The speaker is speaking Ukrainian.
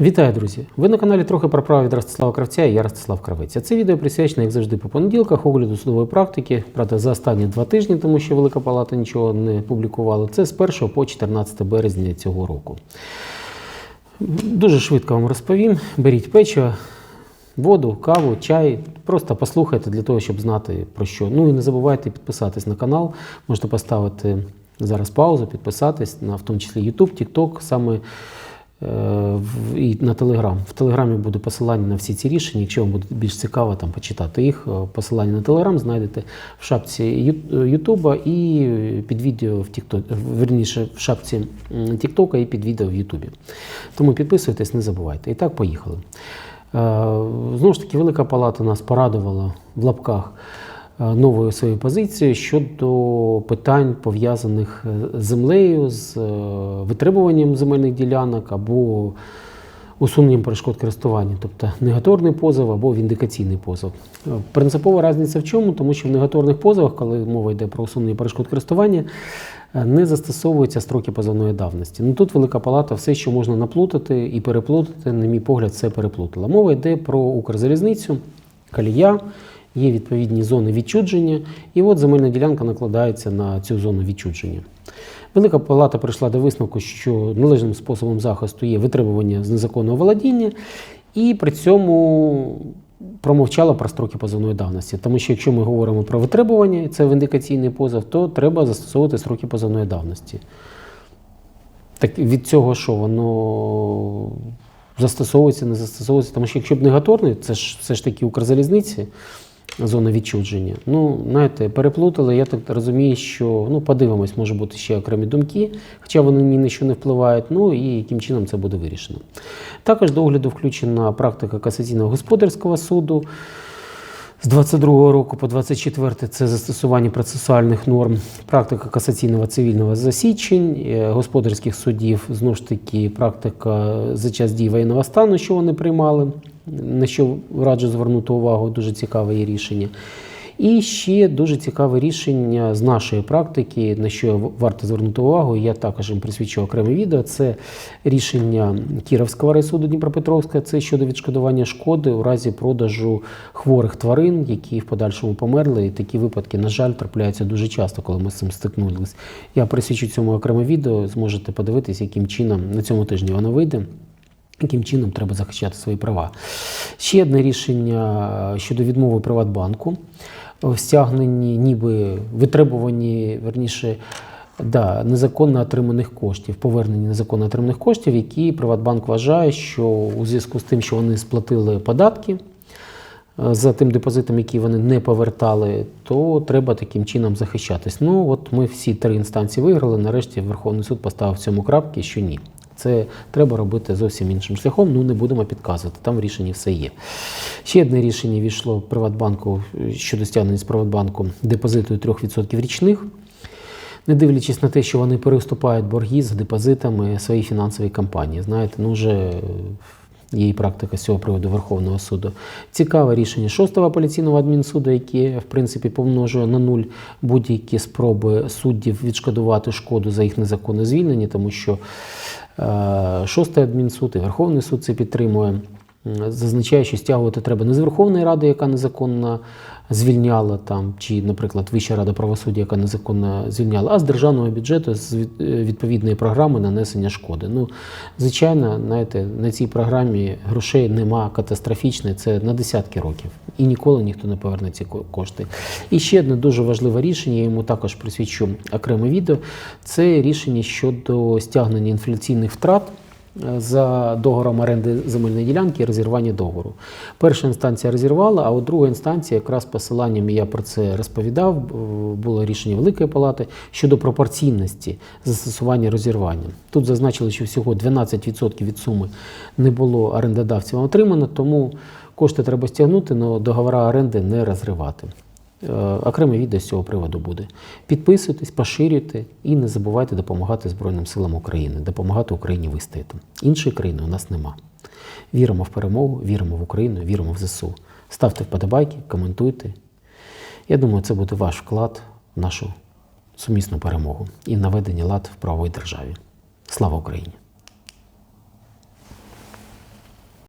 Вітаю, друзі! Ви на каналі трохи про право від Ростислава Кравця і я Ростислав Кравець. Це відео присвячено, як завжди, по понеділках, огляду судової практики. Правда, за останні два тижні, тому що Велика Палата нічого не публікувала. Це з 1 по 14 березня цього року. Дуже швидко вам розповім. Беріть печиво, воду, каву, чай. Просто послухайте для того, щоб знати про що. Ну і не забувайте підписатись на канал. Можете поставити зараз паузу, підписатись на в тому числі YouTube, TikTok, саме. Е, І на Телеграм. В Телеграмі буде посилання на всі ці рішення. Якщо вам буде більш цікаво там почитати їх, е, посилання на Телеграм знайдете в шапці е, Ютуба і під відео в TikTok, верніше в шапці Тіктока і під відео в Ютубі. Тому підписуйтесь, не забувайте. І так, поїхали. Знову ж таки, Велика Палата нас порадувала в лапках новою своєю позицією щодо питань, пов'язаних е, з землею, з е, витребуванням земельних ділянок або усуненням перешкод користування, тобто негаторний позов або віндикаційний позов. Е, Принципова різниця в чому? Тому що в негаторних позовах, коли мова йде про усунення перешкод користування, е, не застосовуються строки позовної давності. Ну тут Велика Палата все, що можна наплутати і переплутати, на мій погляд, все переплутала. Мова йде про Укрзалізницю, Калія, є відповідні зони відчудження, і от земельна ділянка накладається на цю зону відчудження. Велика Палата прийшла до висновку, що належним способом захисту є витребування з незаконного володіння, і при цьому промовчала про строки позовної давності. Тому що якщо ми говоримо про витребування, і це віндикаційний позов, то треба застосовувати строки позовної давності. Так від цього що воно застосовується, не застосовується. Тому що якщо б не гаторний, це ж все ж таки Укрзалізниці, зона відчудження. Ну, знаєте, переплутали. Я так розумію, що ну, подивимось, може бути ще окремі думки, хоча вони ні на що не впливають. Ну і яким чином це буде вирішено. Також до огляду включена практика касаційного господарського суду. З 22 року по 24 це застосування процесуальних норм, практика касаційного цивільного засічень, е, господарських судів, знову ж таки, практика за час дії воєнного стану, що вони приймали, на що раджу звернути увагу, дуже цікаве є рішення. І ще дуже цікаве рішення з нашої практики, на що варто звернути увагу. Я також їм присвячу окреме відео. Це рішення Кіровського райсуду Дніпропетровська. Це щодо відшкодування шкоди у разі продажу хворих тварин, які в подальшому померли. І такі випадки, на жаль, трапляються дуже часто, коли ми з цим стикнулися. Я присвячу цьому окреме відео. Зможете подивитись, яким чином на цьому тижні воно вийде. Яким чином треба захищати свої права? Ще одне рішення щодо відмови Приватбанку в стягненні, ніби витребувані, верніше, да, незаконно отриманих коштів, поверненні незаконно отриманих коштів, які Приватбанк вважає, що у зв'язку з тим, що вони сплатили податки е, за тим депозитом, який вони не повертали, то треба таким чином захищатись. Ну, от ми всі три інстанції виграли. Нарешті Верховний суд поставив в цьому крапки, що ні. Це треба робити зовсім іншим шляхом. Ну не будемо підказувати. Там в рішенні все є. Ще одне рішення війшло Приватбанку щодо стягнення з Приватбанку депозиту 3% річних. Не дивлячись на те, що вони переступають борги за депозитами своєї фінансової компанії. Знаєте, ну вже е, і практика з цього приводу Верховного суду. Цікаве рішення шостого апеляційного адмінсуду, яке в принципі помножує на нуль будь-які спроби суддів відшкодувати шкоду за їх незаконне звільнення, тому що е, шостий адмінсуд і Верховний суд це підтримує. Зазначає, що стягувати треба не з Верховної Ради, яка незаконно звільняла там, чи, наприклад, Вища рада правосуддя, яка незаконно звільняла, а з державного бюджету з е, відповідної програми нанесення шкоди. Ну, звичайно, знаєте, на цій програмі грошей нема катастрофічної, це на десятки років. І ніколи ніхто не поверне ці кошти. І ще одне дуже важливе рішення, я йому також присвячу окреме відео. Це рішення щодо стягнення інфляційних втрат за договором оренди земельної ділянки і розірвання договору. Перша інстанція розірвала, а от друга інстанція, якраз посиланням, я про це розповідав, було рішення Великої Палати щодо пропорційності застосування розірвання. Тут зазначили, що всього 12% від суми не було орендодавцям отримано, тому кошти треба стягнути, але договори оренди не розривати. Е, Окреме відео з цього приводу буде. Підписуйтесь, поширюйте і не забувайте допомагати Збройним силам України, допомагати Україні вистояти. Іншої країни у нас нема. Віримо в перемогу, віримо в Україну, віримо в ЗСУ. Ставте вподобайки, коментуйте. Я думаю, це буде ваш вклад в нашу сумісну перемогу і наведення лад в правовій державі. Слава Україні!